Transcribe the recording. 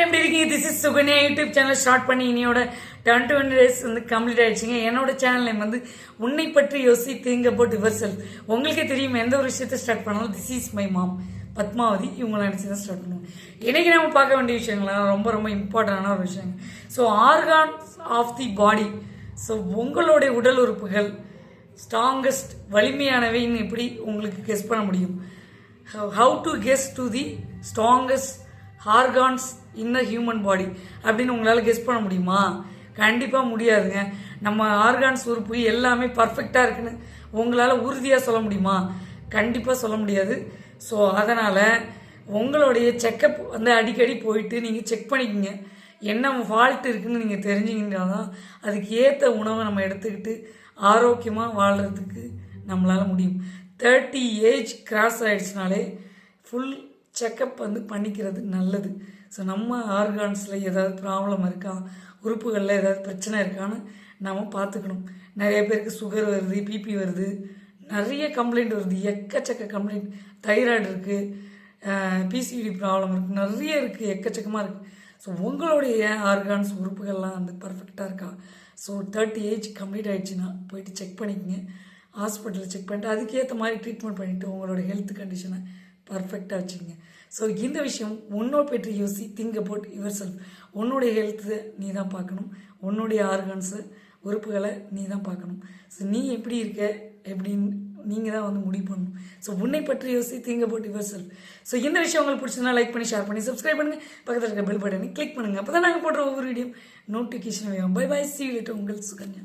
எப்படி இருக்கீங்க? This is Sukanya YouTube channel start பண்ணி இனியோட டுவெண்ட்டி டுவெண்ட்டி டேஸ் வந்து கம்ப்ளீட் ஆயிடுச்சுங்க. என்னோட சேனல் நேம் வந்து உன்னை பற்றி யோசி திங்க் அபவுட் யுவர் செல்ஃப் உங்களுக்கே தெரியும் எந்த ஒரு விஷயத்தை ஸ்டார்ட் பண்ணாலும் this is my mom Padmavathi இவங்களை நினச்சி தான் ஸ்டார்ட் பண்ணுவோம் இன்றைக்கி நம்ம பார்க்க வேண்டிய விஷயங்கள்லாம் ரொம்ப ரொம்ப இம்பார்ட்டண்டான ஒரு விஷயங்க so organs of the body so உங்களுடைய உடல் உறுப்புகள் ஸ்ட்ராங்கஸ்ட் வலிமையானவைன்னு எப்படி உங்களுக்கு கெஸ் பண்ண முடியும்? How to guess to the strongest organs in human body அப்படின்னு உங்களால் கெஸ் பண்ண முடியுமா? கண்டிப்பாக முடியாதுங்க. நம்ம ஆர்கான்ஸ் உறுப்பு எல்லாமே பர்ஃபெக்டாக இருக்குன்னு உங்களால் உறுதியாக சொல்ல முடியுமா? கண்டிப்பாக சொல்ல முடியாது. ஸோ அதனால் உங்களுடைய செக்கப் வந்து அடிக்கடி போயிட்டு நீங்கள் செக் பண்ணிக்கோங்க. என்ன ஃபால்ட் இருக்குதுன்னு நீங்கள் தெரிஞ்சுக்கிட்டா தான் அதுக்கு ஏற்ற உணவை நம்ம எடுத்துக்கிட்டு ஆரோக்கியமாக வாழ்கிறதுக்கு நம்மளால் முடியும். தேர்ட்டி ஏஜ் கிராஸ் ஆகிடுச்சினாலே ஃபுல் செக்கப் வந்து பண்ணிக்கிறது நல்லது. ஸோ நம்ம ஆர்கான்ஸில் ஏதாவது ப்ராப்ளம் இருக்கா? உறுப்புகளில் ஏதாவது பிரச்சனை இருக்கான்னு நாம் பார்த்துக்கணும். நிறைய பேருக்கு சுகர் வருது பிபி வருது. நிறைய கம்ப்ளைண்ட் வருது. எக்கச்சக்க கம்ப்ளைண்ட் தைராய்டு இருக்குது பிசிடி ப்ராப்ளம் இருக்குது நிறைய இருக்குது எக்கச்சக்கமாக இருக்குது ஸோ உங்களுடைய ஆர்கான்ஸ் உறுப்புகள்லாம் வந்து பர்ஃபெக்டாக இருக்கா? ஸோ தேர்ட்டி ஏஜ் கம்ப்ளீட் ஆகிடுச்சுன்னா போயிட்டு செக் பண்ணிக்கங்க. ஹாஸ்பிட்டலில் செக் பண்ணிட்டு அதுக்கேற்ற மாதிரி ட்ரீட்மெண்ட் பண்ணிவிட்டு உங்களோட ஹெல்த் கண்டிஷனை பர்ஃபெக்டாக வச்சுங்க ஸோ இந்த விஷயம் உன்னோட பற்றி யோசி திங்க் அபவுட் யுவர் செல்ஃப் உன்னுடைய ஹெல்த்தை நீ தான் பார்க்கணும். உன்னுடைய ஆர்கன்ஸு உறுப்புகளை நீ தான் பார்க்கணும். ஸோ நீ எப்படி இருக்க எப்படின்னு நீங்கள் தான் வந்து முடிவு பண்ணணும். ஸோ உன்னை பற்றி யோசி think about yourself so இந்த விஷயம் உங்களுக்கு பிடிச்சதுனா லைக் பண்ணி ஷேர் பண்ணி சப்ஸ்கிரைப் பண்ணுங்கள் பக்கத்தில் இருக்க பெல் பட்டனை கிளிக் பண்ணுங்கள் அப்போ தான் நாங்கள் போடுற ஒவ்வொரு வீடியோ நோட்டிஃபிகேஷன் வேணும் பை பை சீ உங்கள் சுகன்யா.